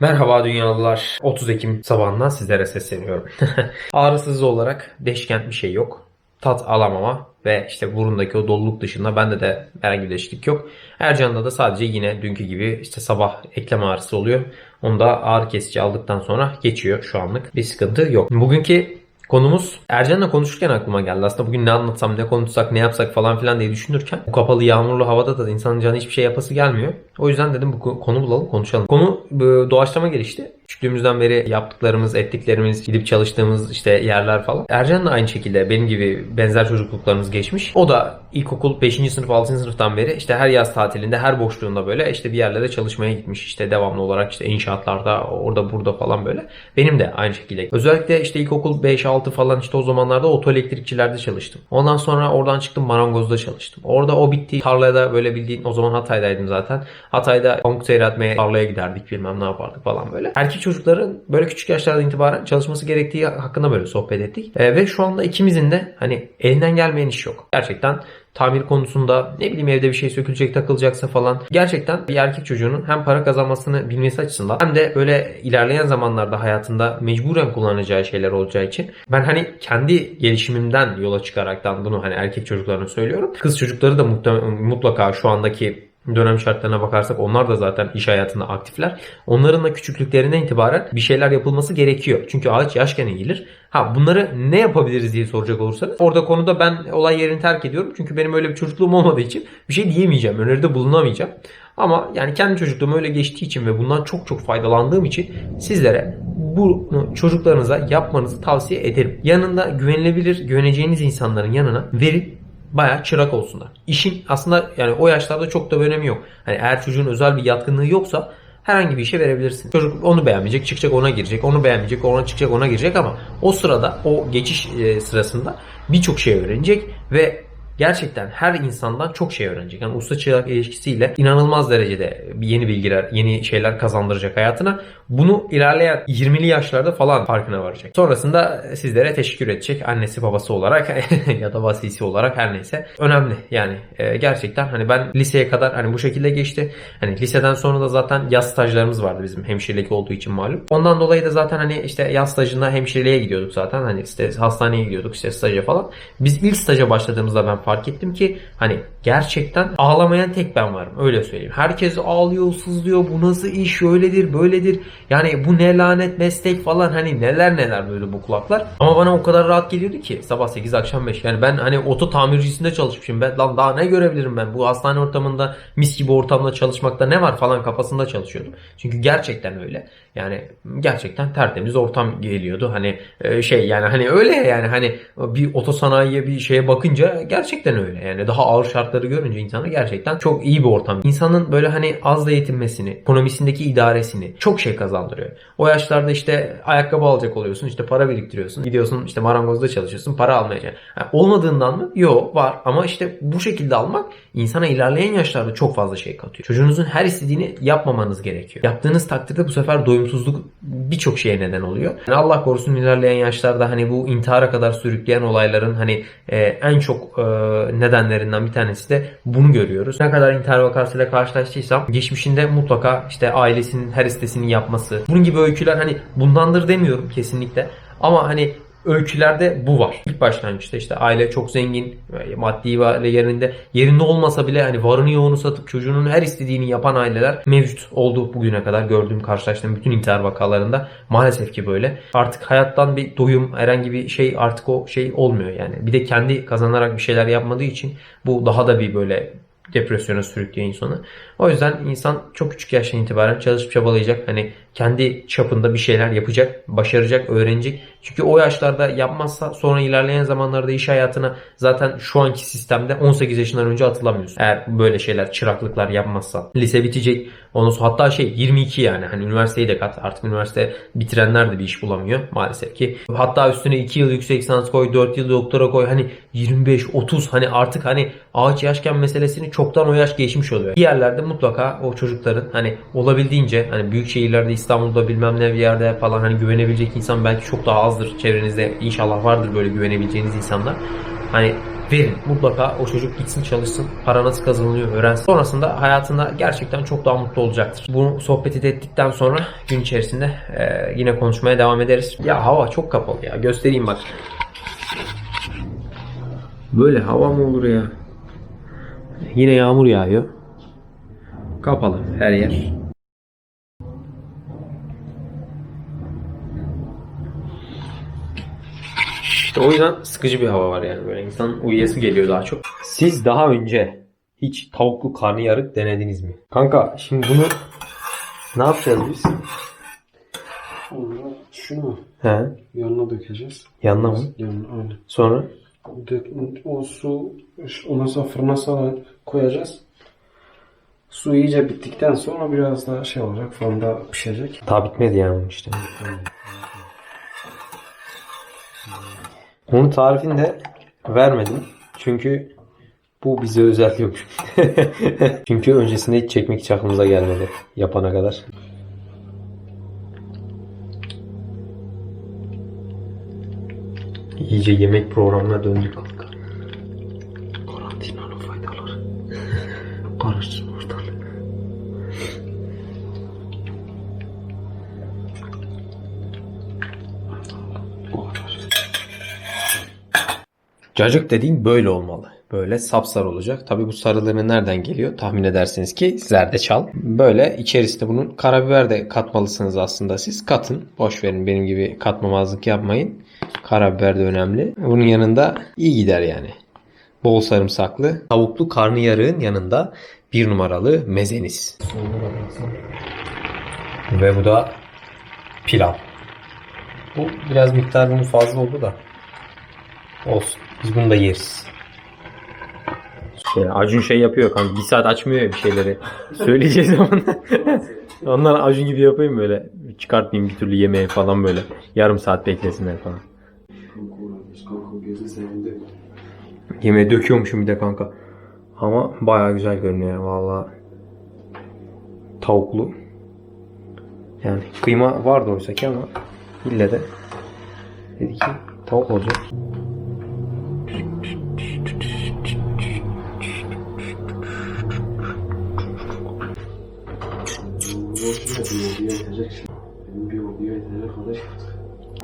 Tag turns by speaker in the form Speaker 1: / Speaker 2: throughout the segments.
Speaker 1: Merhaba dünyalılar. 30 Ekim sabahından sizlere sesleniyorum. Ağrısız olarak değişken bir şey yok. Tat alamama ve işte burundaki o doluluk dışında bende de herhangi bir değişiklik yok. Ercan'da da sadece yine dünkü gibi işte sabah eklem ağrısı oluyor. Onu da ağrı kesici aldıktan sonra geçiyor şu anlık. Bir sıkıntı yok. Bugünkü Konumuz Ercan'la konuşurken aklıma geldi. Aslında bugün ne anlatsam, ne konuşsak, ne yapsak falan filan diye düşünürken bu kapalı yağmurlu havada da insanın canı hiçbir şey yapası gelmiyor. O yüzden dedim bu konu bulalım konuşalım. Konu e, doğaçlama gelişti. Küçüklüğümüzden beri yaptıklarımız, ettiklerimiz, gidip çalıştığımız işte yerler falan. Ercan da aynı şekilde benim gibi benzer çocukluklarımız geçmiş. O da ilkokul 5. sınıf 6. sınıftan beri işte her yaz tatilinde her boşluğunda böyle işte bir yerlere çalışmaya gitmiş. İşte devamlı olarak işte inşaatlarda orada burada falan böyle. Benim de aynı şekilde. Özellikle işte ilkokul 5-6 falan işte o zamanlarda otoelektrikçilerde çalıştım. Ondan sonra oradan çıktım marangozda çalıştım. Orada o bitti. Tarlaya da böyle bildiğin o zaman Hatay'daydım zaten. Hatay'da pamuk seyretmeye tarlaya giderdik bilmem ne yapardık falan böyle. Erkek çocukların böyle küçük yaşlardan itibaren çalışması gerektiği hakkında böyle sohbet ettik. E, ve şu anda ikimizin de hani elinden gelmeyen iş yok. Gerçekten tamir konusunda ne bileyim evde bir şey sökülecek takılacaksa falan gerçekten bir erkek çocuğunun hem para kazanmasını bilmesi açısından hem de böyle ilerleyen zamanlarda hayatında mecburen kullanacağı şeyler olacağı için ben hani kendi gelişimimden yola çıkaraktan bunu hani erkek çocuklarına söylüyorum. Kız çocukları da mutlaka şu andaki dönem şartlarına bakarsak onlar da zaten iş hayatında aktifler. Onların da küçüklüklerinden itibaren bir şeyler yapılması gerekiyor. Çünkü ağaç yaşken eğilir. Ha bunları ne yapabiliriz diye soracak olursanız orada konuda ben olay yerini terk ediyorum. Çünkü benim öyle bir çocukluğum olmadığı için bir şey diyemeyeceğim. Öneride bulunamayacağım. Ama yani kendi çocukluğum öyle geçtiği için ve bundan çok çok faydalandığım için sizlere bunu çocuklarınıza yapmanızı tavsiye ederim. Yanında güvenilebilir, güveneceğiniz insanların yanına verip bayağı çırak olsunlar. İşin aslında yani o yaşlarda çok da bir önemi yok. Hani eğer çocuğun özel bir yatkınlığı yoksa herhangi bir işe verebilirsin. Çocuk onu beğenmeyecek, çıkacak ona girecek, onu beğenmeyecek, ona çıkacak ona girecek ama o sırada, o geçiş e, sırasında birçok şey öğrenecek ve gerçekten her insandan çok şey öğrenecek. Yani usta çırak ilişkisiyle inanılmaz derecede yeni bilgiler, yeni şeyler kazandıracak hayatına. Bunu ilerleyen 20'li yaşlarda falan farkına varacak. Sonrasında sizlere teşekkür edecek annesi babası olarak ya da vasisi olarak her neyse. Önemli yani e, gerçekten hani ben liseye kadar hani bu şekilde geçti. Hani liseden sonra da zaten yaz stajlarımız vardı bizim hemşirelik olduğu için malum. Ondan dolayı da zaten hani işte yaz stajında hemşireliğe gidiyorduk zaten. Hani işte hastaneye gidiyorduk işte staja falan. Biz ilk staja başladığımızda ben fark ettim ki hani gerçekten ağlamayan tek ben varım öyle söyleyeyim. Herkes ağlıyor, sızlıyor. Bu nasıl iş? Öyledir, böyledir. Yani bu ne lanet meslek falan hani neler neler böyle bu kulaklar. Ama bana o kadar rahat geliyordu ki sabah 8 akşam 5. Yani ben hani oto tamircisinde çalışmışım. Ben lan daha ne görebilirim ben? Bu hastane ortamında mis gibi ortamda çalışmakta ne var falan kafasında çalışıyordum. Çünkü gerçekten öyle. Yani gerçekten tertemiz ortam geliyordu. Hani e, şey yani hani öyle yani hani bir otosanayiye bir şeye bakınca gerçekten öyle. Yani daha ağır şartları görünce insana gerçekten çok iyi bir ortam. İnsanın böyle hani az da yetinmesini, ekonomisindeki idaresini çok şey kazandırıyor. O yaşlarda işte ayakkabı alacak oluyorsun, işte para biriktiriyorsun. Gidiyorsun işte marangozda çalışıyorsun, para almayacaksın. Yani olmadığından mı? Yok var ama işte bu şekilde almak insana ilerleyen yaşlarda çok fazla şey katıyor. Çocuğunuzun her istediğini yapmamanız gerekiyor. Yaptığınız takdirde bu sefer doyumsuzluk birçok şeye neden oluyor. Yani Allah korusun ilerleyen yaşlarda hani bu intihara kadar sürükleyen olayların hani e, en çok e, nedenlerinden bir tanesi de bunu görüyoruz. Ne kadar intihar vakasıyla karşılaştıysam geçmişinde mutlaka işte ailesinin her istesini yapması. Bunun gibi öyküler hani bundandır demiyorum kesinlikle. Ama hani öykülerde bu var. İlk başlangıçta işte aile çok zengin, maddi ve yerinde yerinde olmasa bile hani varını yoğunu satıp çocuğunun her istediğini yapan aileler mevcut oldu bugüne kadar gördüğüm karşılaştığım bütün intihar vakalarında maalesef ki böyle. Artık hayattan bir doyum herhangi bir şey artık o şey olmuyor yani. Bir de kendi kazanarak bir şeyler yapmadığı için bu daha da bir böyle depresyona sürüklüyor insanı. O yüzden insan çok küçük yaştan itibaren çalışıp çabalayacak. Hani kendi çapında bir şeyler yapacak, başaracak, öğrenecek. Çünkü o yaşlarda yapmazsa sonra ilerleyen zamanlarda iş hayatına zaten şu anki sistemde 18 yaşından önce atılamıyorsun. Eğer böyle şeyler, çıraklıklar yapmazsan. Lise bitecek. Ondan sonra hatta şey 22 yani hani üniversiteyi de kat. Artık üniversite bitirenler de bir iş bulamıyor maalesef ki. Hatta üstüne 2 yıl yüksek lisans koy, 4 yıl doktora koy. Hani 25, 30 hani artık hani ağaç yaşken meselesini çoktan o yaş geçmiş oluyor. Bir yerlerde mutlaka o çocukların hani olabildiğince hani büyük şehirlerde İstanbul'da bilmem ne bir yerde falan hani güvenebilecek insan belki çok daha azdır çevrenizde. İnşallah vardır böyle güvenebileceğiniz insanlar. Hani verin. Mutlaka o çocuk gitsin çalışsın. Para nasıl kazanılıyor öğrensin. Sonrasında hayatında gerçekten çok daha mutlu olacaktır. Bunu sohbeti ettikten sonra gün içerisinde e, yine konuşmaya devam ederiz. Ya hava çok kapalı ya. Göstereyim bak. Böyle hava mı olur ya? Yine yağmur yağıyor. Kapalı her yer. İşte o yüzden sıkıcı bir hava var yani böyle insan uyuyası geliyor daha çok. Siz daha önce hiç tavuklu karnıyarık denediniz mi? Kanka şimdi bunu ne yapacağız biz?
Speaker 2: Onu şunu
Speaker 1: He,
Speaker 2: yanına dökeceğiz.
Speaker 1: yanına mı?
Speaker 2: Yanına aynen.
Speaker 1: Sonra
Speaker 2: o su ondan sonra fırına sonra koyacağız. Su iyice bittikten sonra biraz daha şey olacak fırında pişecek.
Speaker 1: daha bitmedi yani işte. Bunun tarifini de vermedim. Çünkü bu bize özel yok. Çünkü öncesinde hiç çekmek hiç gelmedi yapana kadar. İyice yemek programına döndük. Karantinanın faydaları. Karıştırma ortalığı. Cacık dediğin böyle olmalı. Böyle sapsarı olacak. Tabi bu sarıları nereden geliyor? Tahmin edersiniz ki zerdeçal. Böyle içerisinde bunun karabiber de katmalısınız aslında siz. Katın. Boş verin benim gibi katmamazlık yapmayın. Karabiber de önemli. Bunun yanında iyi gider yani. Bol sarımsaklı. Tavuklu karnıyarığın yanında bir numaralı mezeniz. Ve bu da pilav. Bu biraz miktar bunun fazla oldu da. Olsun. Biz bunu da yeriz. Şey, Acun şey yapıyor kanka. Bir saat açmıyor ya bir şeyleri. Söyleyeceğiz zaman. Ondan Acun gibi yapayım böyle. Çıkartmayayım bir türlü yemeği falan böyle. Yarım saat beklesinler falan. Yemeği döküyormuşum bir de kanka. Ama baya güzel görünüyor valla. Tavuklu. Yani kıyma vardı oysa ki ama ille de dedi ki tavuk olacak.
Speaker 2: Benim bir hobiye kadar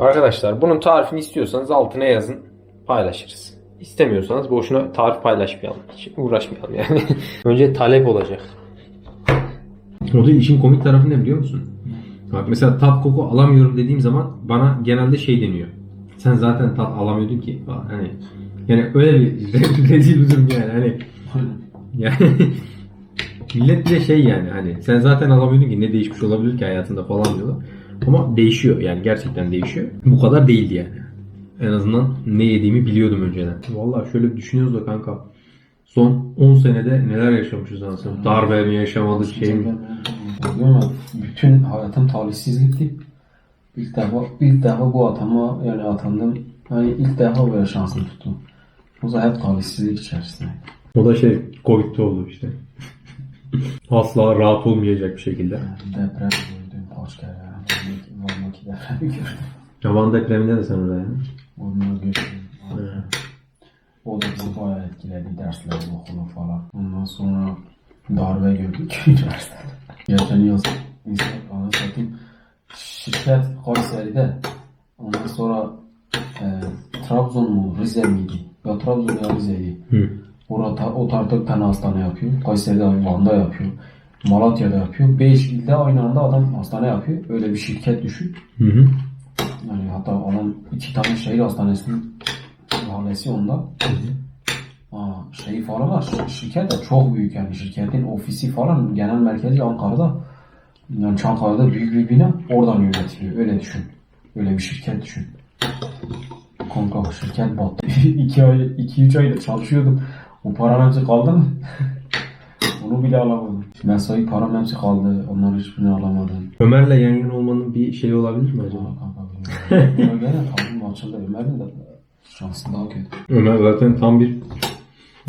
Speaker 1: Arkadaşlar bunun tarifini istiyorsanız altına yazın. Paylaşırız. İstemiyorsanız boşuna tarif paylaşmayalım. Hiç uğraşmayalım yani. Önce talep olacak.
Speaker 3: O da işin komik tarafı ne biliyor musun? Bak mesela tat koku alamıyorum dediğim zaman bana genelde şey deniyor. Sen zaten tat alamıyordun ki. Hani yani öyle bir rezil bir durum yani. Hani yani millet de şey yani hani sen zaten alamıyordun ki ne değişmiş olabilir ki hayatında falan diyorlar. Ama değişiyor yani gerçekten değişiyor. Bu kadar değildi yani. En azından ne yediğimi biliyordum önceden. Vallahi şöyle düşünüyoruz da kanka. Son 10 senede neler yaşamışız aslında. Darbe mi yaşamadık şey mi?
Speaker 2: Bütün hayatım talihsizlikti. İlk defa, ilk defa bu atama yani atandım. Hani ilk defa böyle şansım tuttum. O da hep talihsizlik içerisinde.
Speaker 3: O da şey Covid'de oldu işte. Asla rahat olmayacak bir şekilde.
Speaker 2: Deprem gördüm kaç kere. Van'daki gördüm.
Speaker 3: Yaman depreminde de sen orada yani.
Speaker 2: Onu gördüm. O da bizi bayağı etkiledi. Dersler, okulu falan. Ondan sonra darbe gördük üniversitede. Geçen yaz Instagram'a satayım. Şirket Kayseri'de. Ondan sonra e, Trabzon mu Rize miydi? Ya Trabzon ya Rize'ydi.
Speaker 3: Hı.
Speaker 2: Orada o tarafta bir tane hastane yapıyor. Kayseri'de Van'da yapıyor. Malatya'da yapıyor. Beş ilde aynı anda adam hastane yapıyor. Öyle bir şirket düşün.
Speaker 3: Hı hı.
Speaker 2: Yani hatta adam iki tane şehir hastanesinin mahallesi onda. Aa, şeyi falan var. Şirket de çok büyük yani. Şirketin ofisi falan genel merkezi Ankara'da. Yani Çankaya'da büyük bir bina. Oradan yönetiliyor. Öyle düşün. Öyle bir şirket düşün. Kanka şirket battı. iki ay, iki üç ayda çalışıyordum. O paranın hepsi kaldı mı? Onu bile alamadım. Mesai param hepsi kaldı. Onların hiçbirini alamadım.
Speaker 3: Ömer'le yan yana olmanın bir şeyi olabilir mi acaba?
Speaker 2: Aa, kanka bilmiyorum. Göre kalbim açıldı. Ömer'in de şansı daha kötü.
Speaker 3: Ömer zaten tam bir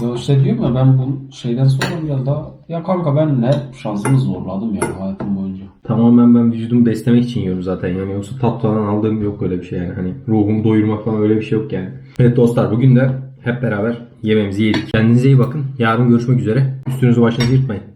Speaker 2: Ya işte diyorum ya ben bu şeyden sonra biraz daha ya kanka ben hep şansımı zorladım yani hayatım boyunca.
Speaker 3: tamamen ben vücudumu beslemek için yiyorum zaten yani yoksa tat falan aldığım yok öyle bir şey yani hani ruhumu doyurmak falan öyle bir şey yok yani. Evet dostlar bugün de
Speaker 1: hep beraber yemeğimizi yedik. Kendinize iyi bakın. Yarın görüşmek üzere. Üstünüzü başınızı yırtmayın.